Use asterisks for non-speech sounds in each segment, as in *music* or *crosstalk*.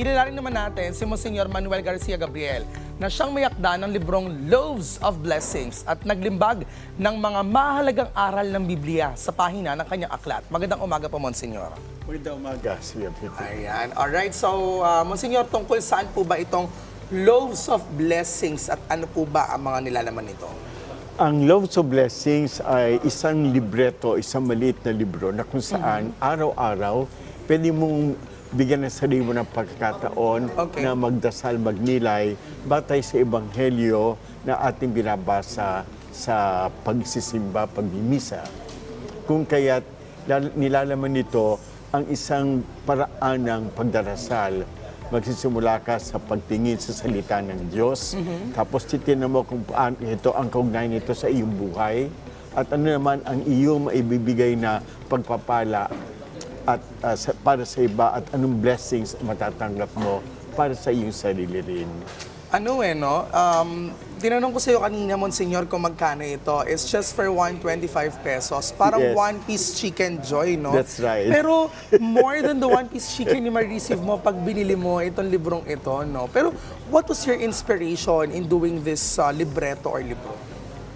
kilalanin naman natin si Monsignor Manuel Garcia Gabriel na siyang mayakda ng librong Loaves of Blessings at naglimbag ng mga mahalagang aral ng Biblia sa pahina ng kanyang aklat. Magandang umaga po, Monsignor. Magandang umaga, Sir. Ayan. Alright, so uh, Monsignor, tungkol saan po ba itong Loaves of Blessings at ano po ba ang mga nilalaman nito? Ang Loaves of Blessings ay isang libreto, isang maliit na libro na kung saan araw-araw pwede mong bigyan ng sarili mo ng pagkakataon Okay. na magdasal, magnilay, batay sa ebanghelyo na ating binabasa sa pagsisimba, pagmimisa. Kung kaya't lal- nilalaman nito ang isang paraan ng pagdarasal. Magsisimula ka sa pagtingin sa salita ng Diyos. Tapos titinan mo kung paano ito ang kaugnayan nito sa iyong buhay. At ano naman ang iyong maibibigay na pagpapala at sa- para sa iba at anong blessings matatanggap mo para sa iyong sarili rin. Ano eh, no? Um, tinanong ko sa iyo kanina, Monsignor, kung magkano ito. It's just for 125 pesos. Parang Yes. one-piece chicken joy, no? That's right. Pero *laughs* more than the one-piece chicken yung ma-receive mo pag binili mo itong librong ito, no? Pero what was your inspiration in doing this uh, libreto or libro?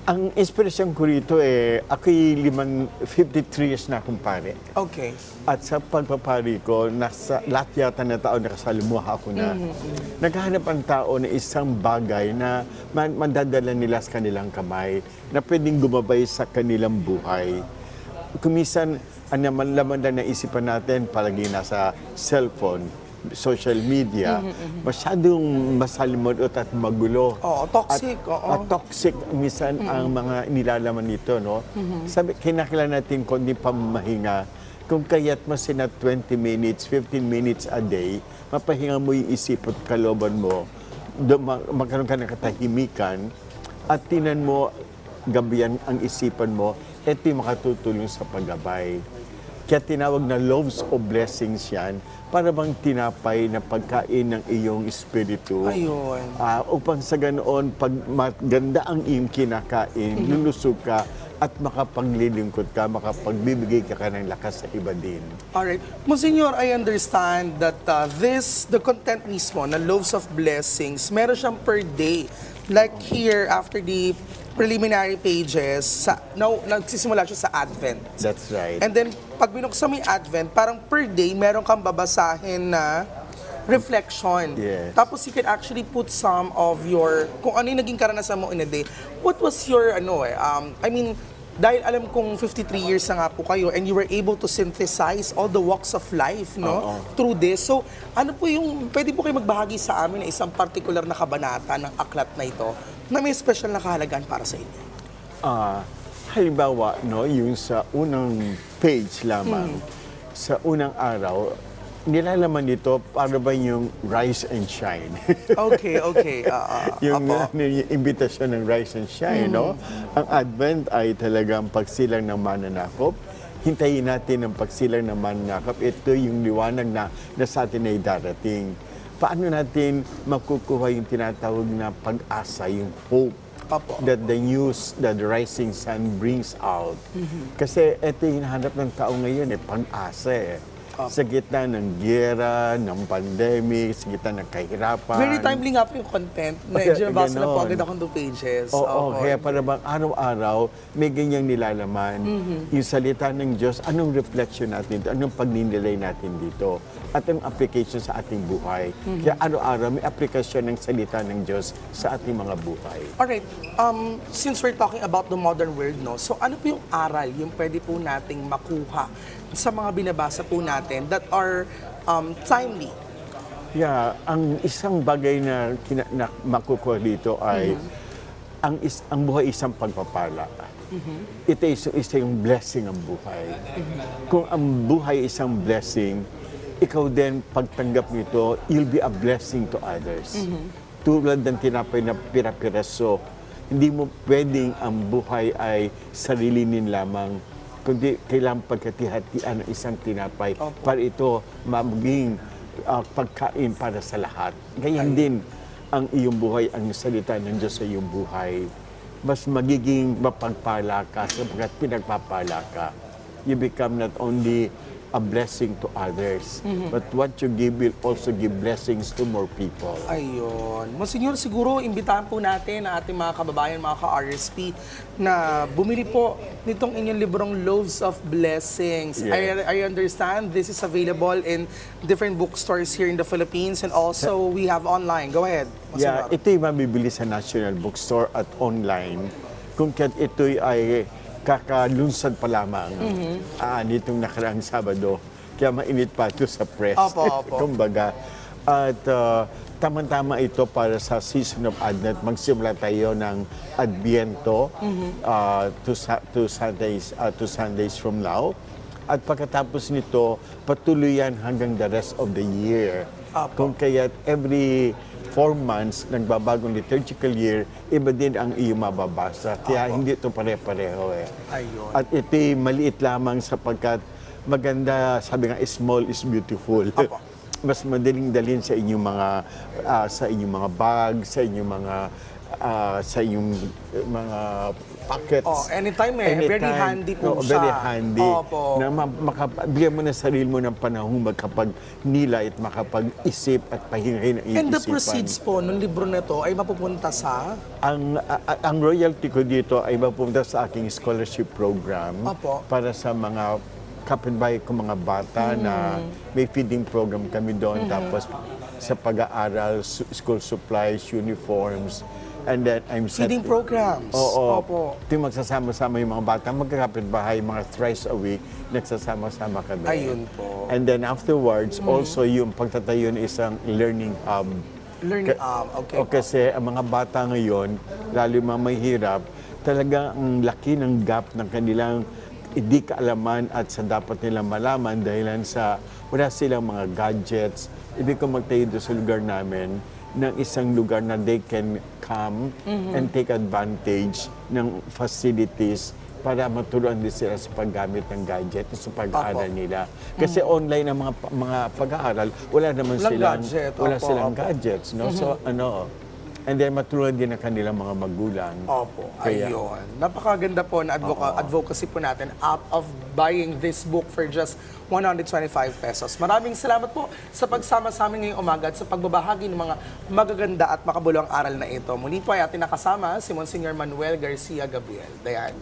Ang inspirasyon ko rito eh, ako'y limang, 53 years na akong pare. Okay. At sa pagpapari ko, nasa, lahat yata na tao nakasalimuha ko na. Naghahanap ang tao ng isang bagay na man, mandadala nila sa kanilang kamay, na pwedeng gumabay sa kanilang buhay. Kumisan, ang naman laman na naisipan natin, palagi nasa cellphone, social media, masyadong masalimuot at magulo. Oo, toxic, At, oo. at toxic minsan ang mga nilalaman nito, no? Sabi, kinakailangan natin kundi pamahinga. Kung kaya't masina 20 minutes, 15 minutes a day, mapahinga mo yung isip at kaloban mo, magkaroon ka ng katahimikan, at tinan mo gabihan ang isipan mo, ito yung makatutulong sa paggabay. Kaya tinawag na loaves of blessings yan, para bang tinapay na pagkain ng iyong espiritu. Ayun. Ah, upang sa ganoon, pag maganda ang iyong kinakain, lulusog ka at makapaglilingkod ka, makapagbibigay ka ka ng lakas sa iba din. Alright. Monsignor, I understand that uh, this, the content mismo, na Loaves of Blessings, meron siyang per day. Like here, after the preliminary pages, sa, no, nagsisimula siya sa Advent. That's right. And then, pag binuksan mo yung Advent, parang per day, meron kang babasahin na reflection. Yes. Tapos you can actually put some of your, kung ano yung naging karanasan mo in a day. What was your, ano eh, um, I mean, dahil alam kong 53 years na nga po kayo and you were able to synthesize all the walks of life, no? Oo. Through this. So, ano po yung, pwede po kayo magbahagi sa amin ng isang particular na kabanata ng aklat na ito na may special na kahalagaan para sa inyo? Ah, halimbawa, no, yung sa unang page lamang, sa unang araw, nilalaman nito para ba yung rise and shine. *laughs* Okay, okay. ah, ah, yung, ano, *laughs* yung invitation ng rise and shine, no? Ang Advent ay talagang pagsilang ng mananakop. Hintayin natin ang pagsilang ng mananakop. Ito yung liwanag na, na sa atin ay darating. Paano natin makukuha yung tinatawag na pag-asa, yung hope Apo. that the news that the rising sun brings out. Kasi ito yung hinahanap ng tao ngayon, eh, pag-asa eh. Sa gitna ng gera, ng pandemic, sa gitna ng kahirapan. Very timely nga po yung content. Okay, *laughs* Medyo nabasa na po agad akong two pages. Oo, Opo. kaya para bang araw-araw may ganyang nilalaman. Yung salita ng Diyos, anong reflection natin dito? Anong pagninilay natin dito? At ang application sa ating buhay. Kaya araw-araw may aplikasyon ng salita ng Diyos sa ating mga buhay. Alright, um, since we're talking about the modern world, no, so ano po yung aral yung pwede po nating makuha sa mga binabasa po natin that are um, timely? Yeah, ang isang bagay na, kina, na makukuha dito ay ang is, ang buhay isang pagpapala. Ito is, isa yung blessing ang buhay. Kung ang buhay isang blessing, ikaw din pagtanggap nito, you'll be a blessing to others. Tulad ng tinapay na pira-piraso, hindi mo pwedeng ang buhay ay sarilinin lamang kundi kailangan pagkatihatian ng isang tinapay Opo. para ito maging ah, pagkain para sa lahat. Ganyan din ang iyong buhay, ang salita ng Diyos sa iyong buhay. Mas magiging mapagpala ka sapagkat pinagpapala ka. You become not only a blessing to others. Mm-hmm. But what you give will also give blessings to more people. Ayun. Monsignor, siguro imbitahan po natin ang ating mga kababayan, mga ka-RSP, na bumili po nitong inyong librong Loaves of Blessings. Yes. I, I understand this is available in different bookstores here in the Philippines and also we have online. Go ahead, Yeah, Monsignor. ito'y mabibili sa National Bookstore at online. Kung ito'y ay kakalunsad pa lamang Mm-hmm. ah, nitong nakaraang Sabado. Kaya mainit pa ito sa press. Opo, opo. *laughs* Kumbaga. At ah, tamang-tama ito para sa season of Advent. Magsimula tayo ng Adviento Mm-hmm. ah, to, to, Sundays, ah, to Sundays from now. At pagkatapos nito, patuloy yan hanggang the rest of the year. Apo. Kung kaya every four months, nagbabagong liturgical year, iba din ang iyong mababasa. Kaya hindi ito pare-pareho eh. Ayun. At ito'y maliit lamang sapagkat maganda, sabi nga, small is beautiful. Apo. *laughs* Mas madaling dalhin sa inyong mga ah, sa inyong mga bag, sa inyong mga ah, sa eh, mga pockets. Oh, anytime eh. Very handy po Oo, siya. Very handy. Opo. Na ma- makabigyan mo na sarili mo ng panahon magkapag-nilay at makapag-isip at pahingahin ang iyong And the proceeds po ng libro na to ay mapupunta sa... Ang, a- ang royalty ko dito ay mapupunta sa aking scholarship program Opo. para sa mga kapitbahay ko mga bata na Mm. may feeding program kami doon. Mm-hmm. Tapos sa pag-aaral, school supplies, uniforms, and then I'm set- Feeding programs. Oo. Opo. Ito yung magsasama-sama yung mga bata, magkakapit-bahay, mga thrice a week, nagsasama-sama kami. Ayun po. And then afterwards, also yung pagtatayo ng isang learning hub. Learning, Ka- um, okay O kasi ang mga bata ngayon, lalo yung mga mahihirap, talaga ang laki ng gap ng kanilang hindi kaalaman at sa dapat nilang malaman dahilan sa wala silang mga gadgets. Ibig ko magtayo doon sa lugar namin ng isang lugar na they can come and take advantage ng facilities para maturuan din sila sa paggamit ng gadget sa pag-aaral nila. Kasi online ang mga mga pag-aaral, wala naman Walang silang gadget. wala Opo, silang opo. gadgets, no? So ano, and then maturuan din ang kanilang mga magulang. Opo, Kaya- ayun. Napakaganda po na advoca- advocacy po natin out of buying this book for just 125 pesos. Maraming salamat po sa pagsama sa amin ngayong umaga at sa pagbabahagi ng mga magaganda at makabuluhang aral na ito. Muli po ay ating nakasama si Monsignor Manuel Garcia Gabriel. Dayan.